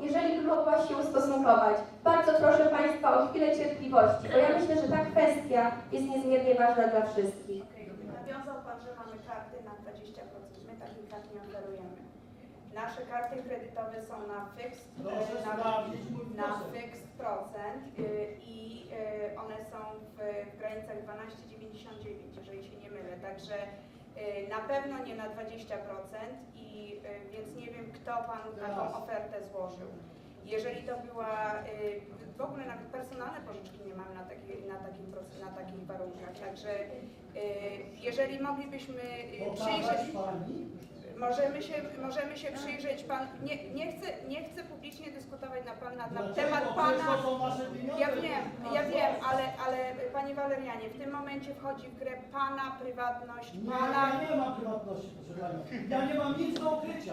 jeżeli by mogła się ustosunkować. Bardzo proszę Państwa o chwilę cierpliwości, bo ja myślę, że ta kwestia jest niezmiernie ważna dla wszystkich. Nawiązał Pan, że mamy karty na 20%. My takich kart nie oferujemy. Nasze karty kredytowe są na fixed, e, na, na fixed procent y, i y, one są w, granicach 12,99, jeżeli się nie mylę. Także na pewno nie na 20% i więc nie kto Panu taką Jasne. ofertę złożył. Jeżeli to była, y, w ogóle nawet personalne pożyczki nie mamy na, takiej, na, takim, na takich warunkach, także y, jeżeli moglibyśmy y, przyjrzeć, możemy się, możemy się przyjrzeć Pan, nie, nie, chcę, nie chcę publicznie dyskutować na, pan, na, na temat Pana, ja wiem, ja wiem, ale, ale Panie Walerianie, w tym momencie wchodzi w grę Pana prywatność, Nie, Pana... ja nie mam prywatności, proszę Pani. Ja nie mam nic do ukrycia.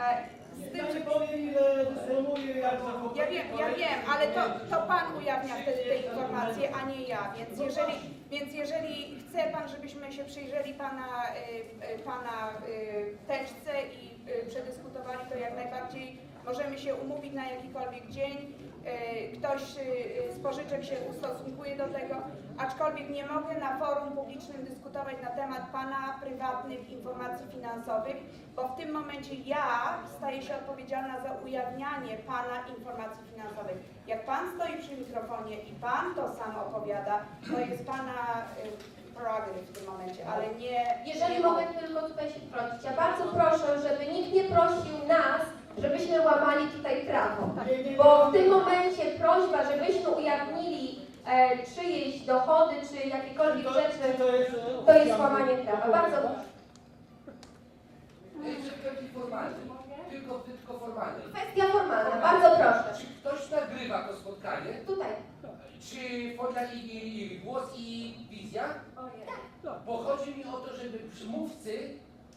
E, z tym, że ile dysponuję, jak. Ja wiem, ja wiem, ale to, to Pan ujawnia wtedy te informacje, a nie ja. Więc jeżeli, więc jeżeli chce Pan, żebyśmy się przyjrzeli Pana, y, y, pana y, teczce i przedyskutowali to jak najbardziej, możemy się umówić na jakikolwiek dzień. Y, Ktoś y, z pożyczek się ustosunkuje do tego, aczkolwiek nie mogę na forum publicznym dyskutować na temat Pana prywatnych informacji finansowych, bo w tym momencie ja staję się odpowiedzialna za ujawnianie Pana informacji finansowych. Jak Pan stoi przy mikrofonie i Pan to sam opowiada, to jest Pana y, prerogative w tym momencie, ale nie... Jeżeli mogę tylko tutaj się wtrącić, ja bardzo proszę, żeby nikt nie prosił nas, żebyśmy łamali tutaj prawo. Bo w tym momencie prośba, żebyśmy ujawnili e, czyjeś dochody, czy jakiekolwiek To- rzeczy, to jest, to jest łamanie prawa. Bardzo proszę. Jeszcze kwestii formalnej. Tylko, tylko formalnej. Kwestia formalna, bardzo proszę. Czy ktoś nagrywa to spotkanie? Tutaj. Czy folia i, i, i głos i wizja? Bo chodzi mi o to, żeby przymówcy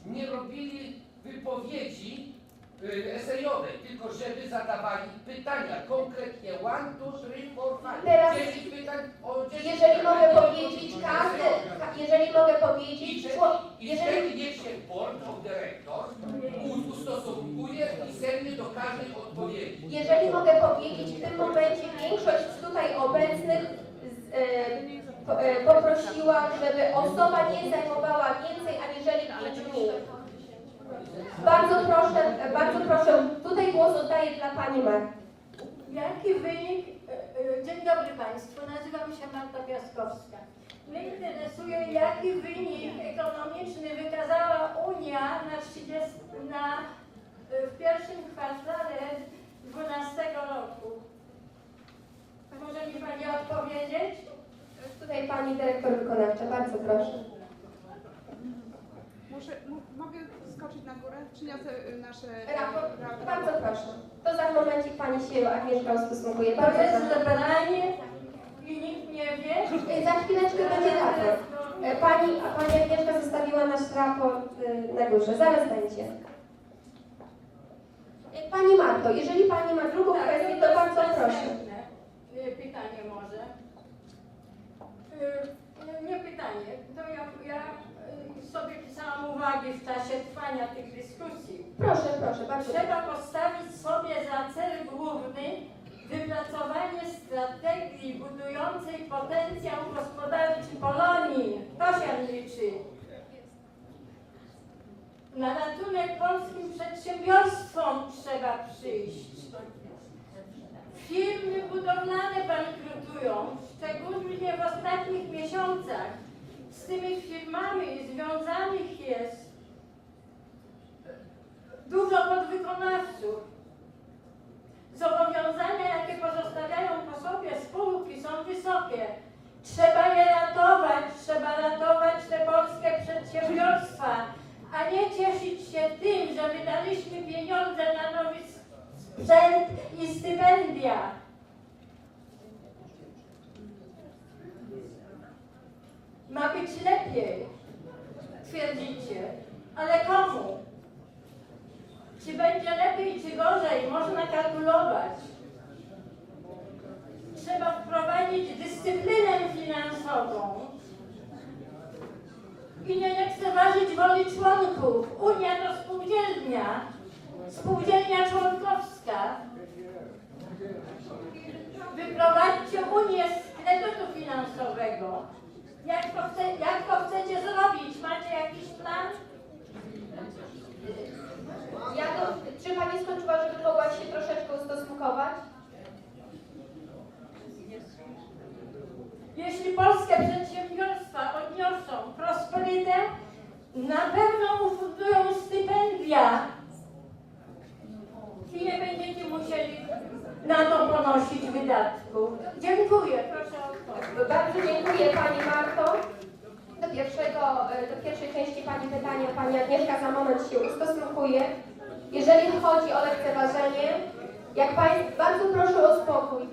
nie robili wypowiedzi y, esejowej, tylko żeby zadawali pytania konkretnie one, two, three, four, five. Teraz- 10 pytań o 10 Jeżeli pytań. mogę powiedzieć, każdy, jeżeli mogę I, powiedzieć, czło- I jeżeli, wtedy niech się board of directors u- ustosunkuje pisemnie do każdej odpowiedzi. jeżeli mogę powiedzieć, w tym momencie większość z tutaj obecnych z, e, po- e, poprosiła, żeby osoba nie zajmowała więcej aniżeli 5 minut. Bardzo proszę, bardzo proszę, tutaj głos oddaję dla Pani Marty. Jaki wynik, e, e, dzień dobry Państwu, nazywam się Marta Piaskowska. Mnie interesuje, jaki wynik ekonomiczny wykazała Unia na 30, na, e, w pierwszym kwartale 2012 roku. Może mi Pani odpowiedzieć? Tutaj Pani Dyrektor Wykonawcza, bardzo proszę. Muszę, mu- mogę skoczyć na górę? Przyniosę y, nasze Raport, raport. bardzo proszę. To za momencik Pani się Agnieszka ustosunkuje. To Bardzo jest proszę. zebranie i nikt nie wie. E, Za chwileczkę będzie raport. Pani, a Pani Agnieszka zostawiła nasz raport na górze. Zaraz będzie. Pani Marto, jeżeli Pani ma drugą Tak, kwestię, to to jest bardzo proszę. y, Pytanie może. Y, Nie pytanie, to ja, ja y, sobie pisałam uwagi w czasie trwania tych. Proszę, bardzo. Trzeba postawić sobie za cel główny wypracowanie strategii budującej potencjał gospodarczy Polonii. To się liczy. Na ratunek polskim przedsiębiorstwom trzeba przyjść. Firmy budowlane bankrutują, szczególnie w ostatnich miesiącach. Z tymi firmami związanych jest dużo podwykonawców. Zobowiązania, jakie pozostawiają po sobie spółki, są wysokie. Trzeba je ratować, trzeba ratować te polskie przedsiębiorstwa, a nie cieszyć się tym, że wydaliśmy pieniądze na nowy sprzęt i stypendia. Ma być lepiej, twierdzicie, ale komu? Czy będzie lepiej, czy gorzej, można kalkulować. Trzeba wprowadzić dyscyplinę finansową. I nie lekceważyć woli członków. Unia to spółdzielnia. Spółdzielnia członkowska. Wyprowadźcie Unię z kredytu finansowego. Jak to, chce, jak to chcecie zrobić? Macie jakiś plan? Ja do, czy Pani skończyła, żeby mogła się troszeczkę ustosunkować? Jeśli polskie przedsiębiorstwa odniosą prosperytę, na pewno ufundują stypendia i nie będziecie musieli na to ponosić wydatków. Dziękuję, proszę o. No, bardzo dziękuję Pani Marto. Do, pierwszego, e, do pierwszej części Pani pytania Pani Agnieszka za moment się ustosunkuje. Jeżeli chodzi o lekceważenie, jak Państwo, bardzo proszę o spokój.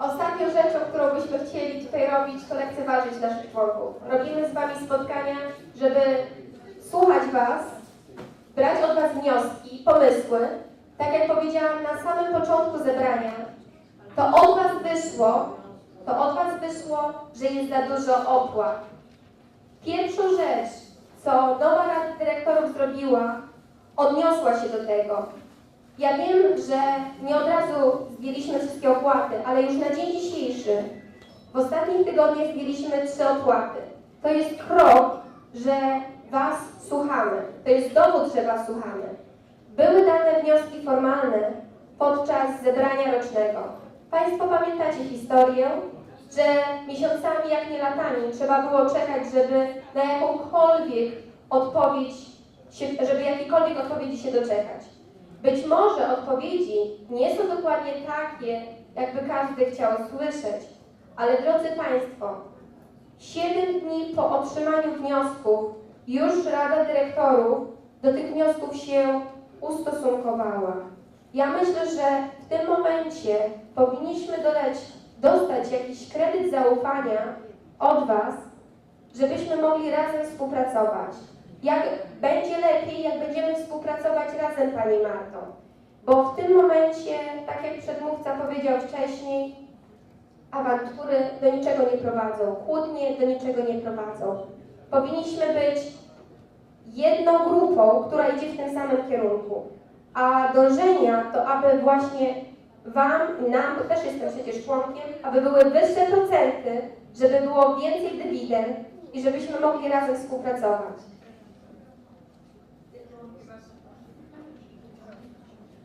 Ostatnią rzeczą, którą byśmy chcieli tutaj robić, to lekceważyć naszych członków. Robimy z Wami spotkania, żeby słuchać Was, brać od Was wnioski, pomysły. Tak jak powiedziałam na samym początku zebrania, to od Was wyszło, to od Was wyszło, że jest za dużo opłat. Pierwszą rzecz, co nowa Rada Dyrektorów zrobiła, odniosła się do tego. Ja wiem, że nie od razu zdjęliśmy wszystkie opłaty, ale już na dzień dzisiejszy, w ostatnich tygodniach zdjęliśmy trzy opłaty. To jest krok, że Was słuchamy. To jest dowód, że Was słuchamy. Były dane wnioski formalne podczas zebrania rocznego. Państwo pamiętacie historię, że miesiącami, jak nie latami, trzeba było czekać, żeby na jakąkolwiek odpowiedź, żeby jakiejkolwiek odpowiedzi się doczekać. Być może odpowiedzi nie są dokładnie takie, jakby każdy chciał słyszeć, ale drodzy Państwo, 7 dni po otrzymaniu wniosków już Rada Dyrektorów do tych wniosków się ustosunkowała. Ja myślę, że w tym momencie powinniśmy doleć, dostać jakiś kredyt zaufania od Was, żebyśmy mogli razem współpracować. Jak będzie lepiej, jak będziemy współpracować razem, Pani Marto. Bo w tym momencie, tak jak przedmówca powiedział wcześniej, awantury do niczego nie prowadzą, kłótnie do niczego nie prowadzą. Powinniśmy być jedną grupą, która idzie w tym samym kierunku. A dążenia to, aby właśnie Wam nam, bo też jestem przecież członkiem, aby były wyższe procenty, żeby było więcej dywidend i żebyśmy mogli razem współpracować.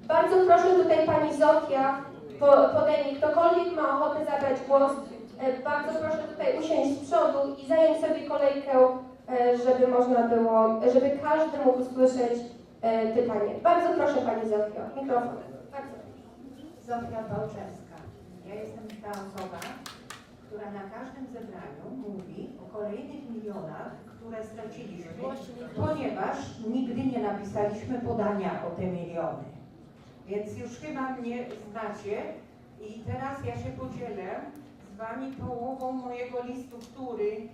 Bardzo proszę tutaj Pani Zofia po- podejmie, ktokolwiek ma ochotę zabrać głos, e, bardzo proszę tutaj usiąść z przodu i zająć sobie kolejkę, e, żeby można było, żeby każdy mógł usłyszeć e, pytanie. Bardzo proszę Pani Zofio, mikrofon. Bardzo. Zofia Bałczewska. Ja jestem ta osoba, która na każdym zebraniu mówi o kolejnych milionach, które straciliśmy, ponieważ nigdy nie napisaliśmy podania o te miliony. Więc już chyba mnie znacie i teraz ja się podzielę z Wami połową mojego listu, który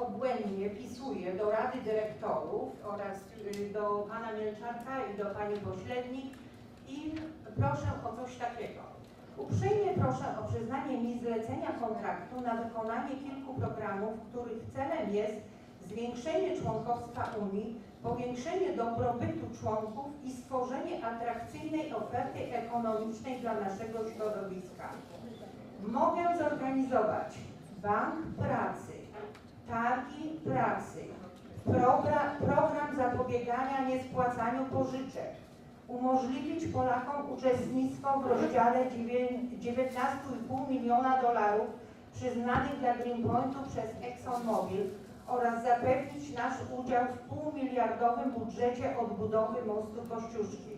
obłędnie pisuję do Rady Dyrektorów oraz y, do Pana Mielczarka i do Pani Pośrednik i proszę o coś takiego. Uprzejmie proszę o przyznanie mi zlecenia kontraktu na wykonanie kilku programów, których celem jest zwiększenie członkostwa Unii, powiększenie dobrobytu członków i stworzenie atrakcyjnej oferty ekonomicznej dla naszego środowiska. Mogę zorganizować bank pracy, targi pracy, program, program zapobiegania niespłacaniu pożyczek, umożliwić Polakom uczestnictwo w rozdziale dziewię- 19,5 miliona dolarów przyznanych dla Greenpointu przez ExxonMobil oraz zapewnić nasz udział w półmiliardowym budżecie odbudowy mostu Kościuszki.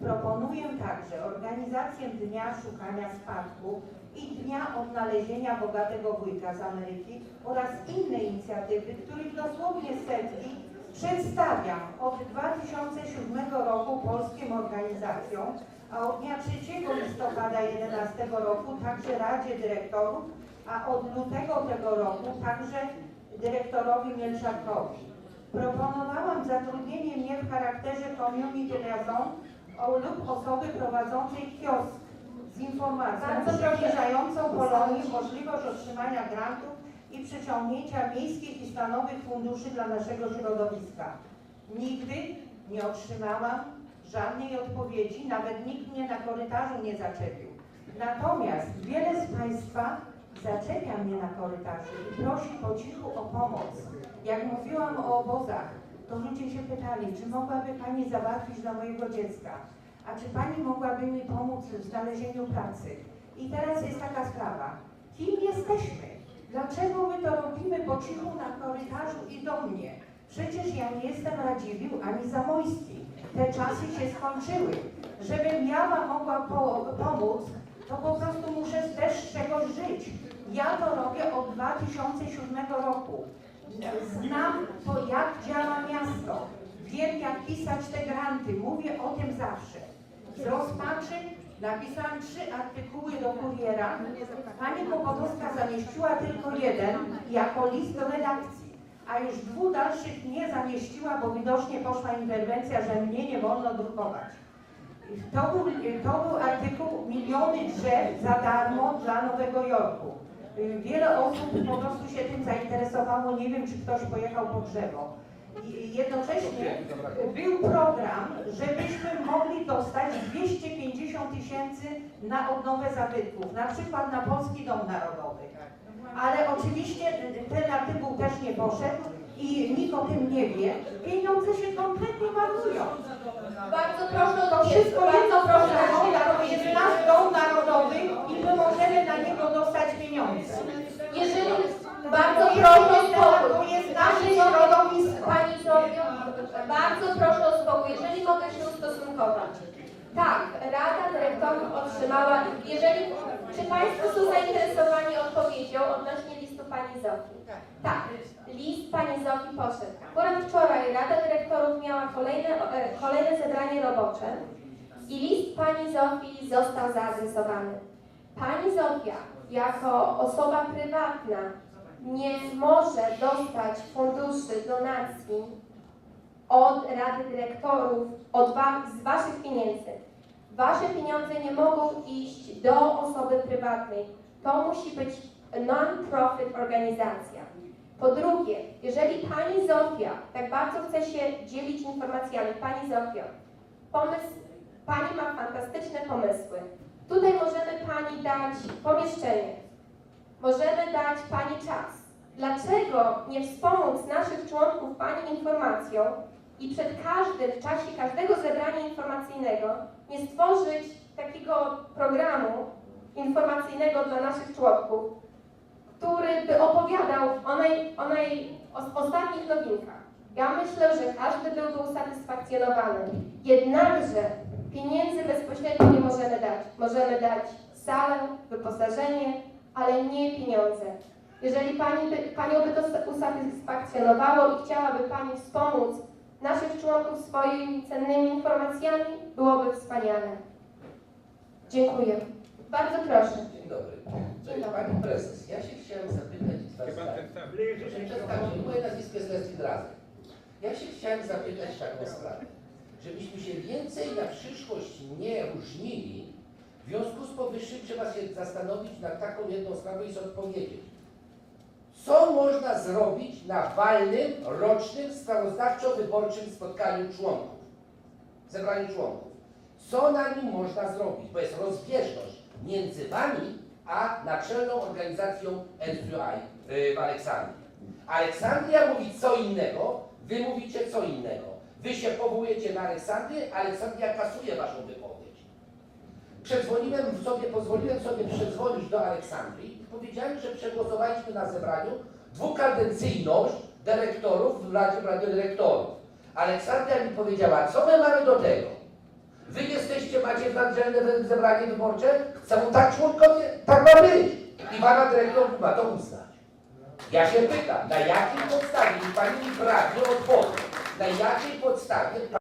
Proponuję także organizację Dnia Szukania Spadku i Dnia Odnalezienia Bogatego Wujka z Ameryki oraz inne inicjatywy, których dosłownie setki przedstawiam od 2007 roku polskim organizacjom, a od dnia 3 listopada 2011 roku także Radzie Dyrektorów, a od lutego tego roku także dyrektorowi Mielczarkowi. Proponowałam zatrudnienie mnie w charakterze community liaison lub osoby prowadzącej kiosk z informacją przybliżającą Polonii możliwość otrzymania grantów i przyciągnięcia miejskich i stanowych funduszy dla naszego środowiska. Nigdy nie otrzymałam żadnej odpowiedzi, nawet nikt mnie na korytarzu nie zaczepił. Natomiast wiele z Państwa zaczepia mnie na korytarzu i prosi po cichu o pomoc. Jak mówiłam o obozach, to ludzie się pytali, czy mogłaby Pani załatwić dla mojego dziecka. a czy Pani mogłaby mi pomóc w znalezieniu pracy? I teraz jest taka sprawa, kim jesteśmy? Dlaczego my to robimy po cichu na korytarzu i do mnie? Przecież ja nie jestem Radziwiłł ani Zamojski. Te czasy się skończyły. Żebym ja Wam mogła po, pomóc, to po prostu muszę też z czegoś żyć. Ja to robię od 2007 roku. Znam to, jak działa miasto. Wiem, jak pisać te granty. Mówię o tym zawsze. Z rozpaczy napisałam trzy artykuły do kuriera. Pani Kopodowska zamieściła tylko jeden jako list do redakcji, a już dwóch dalszych nie zamieściła, bo widocznie poszła interwencja, że mnie nie wolno drukować. To był, to był artykuł Miliony drzew za darmo dla Nowego Jorku. Y, Wiele osób po prostu się tym zainteresowało, nie wiem czy ktoś pojechał po drzewo. I jednocześnie był program, żebyśmy mogli dostać 250 tysięcy na odnowę zabytków, na przykład na Polski Dom Narodowy. Ale oczywiście ten artykuł też nie poszedł i nikt o tym nie wie. Pieniądze się kompletnie marnują. Bardzo proszę To o wszystko bardzo proszę to jest nasz dom narodowy i my możemy na niego dostać pieniądze. Jeżeli bardzo proszę o spokój. To jest nasze środowisko. Pani Zofio, bardzo proszę o spokój, jeżeli mogę się ustosunkować. Tak, Rada Dyrektorów otrzymała, jeżeli, czy Państwo są zainteresowani odpowiedzią odnośnie Pani Zofii? Tak, list Pani Zofii poszedł. Akurat wczoraj Rada Dyrektorów miała kolejne, e, kolejne zebranie robocze i list Pani Zofii został zaadresowany. Pani Zofia, jako osoba prywatna, nie może dostać funduszy, donacji od Rady Dyrektorów, od wa z Waszych pieniędzy. Wasze pieniądze nie mogą iść do osoby prywatnej. To musi być non-profit organizacja. Po drugie, jeżeli Pani Zofia tak bardzo chce się dzielić informacjami, Pani Zofio, pomysł, Pani ma fantastyczne pomysły. Tutaj możemy Pani dać pomieszczenie, możemy dać Pani czas. Dlaczego nie wspomóc naszych członków Pani informacją i przed każdym, w czasie każdego zebrania informacyjnego nie stworzyć takiego programu informacyjnego dla naszych członków, który by opowiadał o, naj, o, naj, o ostatnich nowinkach. Ja myślę, że każdy byłby usatysfakcjonowany. Jednakże pieniędzy bezpośrednio nie możemy dać. Możemy dać salę, wyposażenie, ale nie pieniądze. Jeżeli pani by, Panią by to usatysfakcjonowało i chciałaby Pani wspomóc naszych członków swoimi cennymi informacjami, byłoby wspaniale. Dziękuję. Bardzo proszę. Dzień dobry. Cześć Pani Prezes. Ja się chciałem zapytać dwa zdania. Proszę przedstawić, moje nazwisko jest Leslie Drazek. Ja się chciałem zapytać taką sprawę, żebyśmy się więcej na przyszłość nie różnili. W związku z powyższym trzeba się zastanowić nad taką jedną sprawą i sobie odpowiedzieć. Co można zrobić na walnym, rocznym, sprawozdawczo-wyborczym spotkaniu członków, zebraniu członków? Co na nim można zrobić? Bo jest rozbieżność między Wami a naczelną organizacją NQI y, w Aleksandrii. Aleksandria mówi co innego, Wy mówicie co innego. Wy się powołujecie na Aleksandrię, Aleksandria kasuje Waszą wypowiedź. Przedzwoniłem sobie, pozwoliłem sobie przedzwonić do Aleksandrii i powiedziałem, że przegłosowaliśmy na zebraniu dwukadencyjność dyrektorów w Radzie Dyrektorów. Aleksandria mi powiedziała, co my mamy do tego? Wy jesteście, macie nadrzędne zebranie wyborcze, chcą tak członkowie, tak ma być. I Pana Dyrektorów ma to uznać. Ja się pytam, na jakiej podstawie, i Pani mi prawnie odpowie, na jakiej podstawie